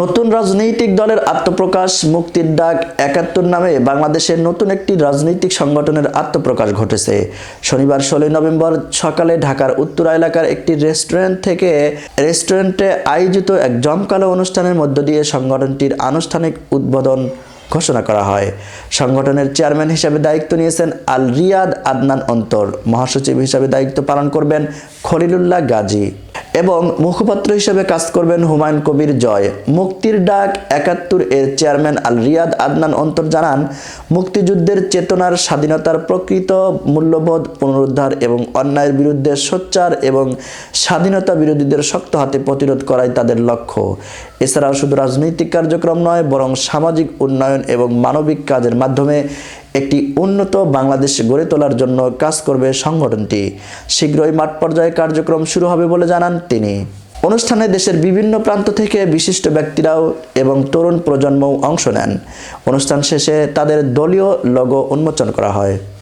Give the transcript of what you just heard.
নতুন রাজনৈতিক দলের আত্মপ্রকাশ, মুক্তির ডাক একাত্তর নামে বাংলাদেশের নতুন একটি রাজনৈতিক সংগঠনের আত্মপ্রকাশ ঘটেছে। শনিবার ষোলোই নভেম্বর সকালে ঢাকার উত্তরা এলাকার একটি রেস্টুরেন্ট থেকে রেস্টুরেন্টে আয়োজিত এক জমকালো অনুষ্ঠানের মধ্য দিয়ে সংগঠনটির আনুষ্ঠানিক উদ্বোধন ঘোষণা করা হয়। সংগঠনের চেয়ারম্যান হিসেবে দায়িত্ব নিয়েছেন আল রিয়াদ আদনান অন্তর। মহাসচিব হিসেবে দায়িত্ব পালন করবেন খলিলুল্লাহ গাজী। এবং মুখপাত্র হিসেবে কাজ করবেন হুমায়ুন কবির জয়। মুক্তির ডাক একাত্তর এর চেয়ারম্যান আল রিয়াদ আদনান অন্তর জানান, মুক্তিযুদ্ধের চেতনার স্বাধীনতার প্রকৃত মূল্যবোধ পুনরুদ্ধার এবং অন্যায়ের বিরুদ্ধে সোচ্চার এবং স্বাধীনতা বিরোধীদের শক্ত হাতে প্রতিরোধ করাই তাদের লক্ষ্য। এছাড়াও শুধু রাজনৈতিক কার্যক্রম নয়, বরং সামাজিক উন্নয়ন এবং মানবিক কাজের মাধ্যমে একটি উন্নত বাংলাদেশ গড়ে তোলার জন্য কাজ করবে সংগঠনটি। শীঘ্রই মাঠ পর্যায়ে কার্যক্রম শুরু হবে বলে জানান তিনি। অনুষ্ঠানে দেশের বিভিন্ন প্রান্ত থেকে বিশিষ্ট ব্যক্তিরাও এবং তরুণ প্রজন্মও অংশ নেন। অনুষ্ঠান শেষে তাদের দলীয় লোগো উন্মোচন করা হয়।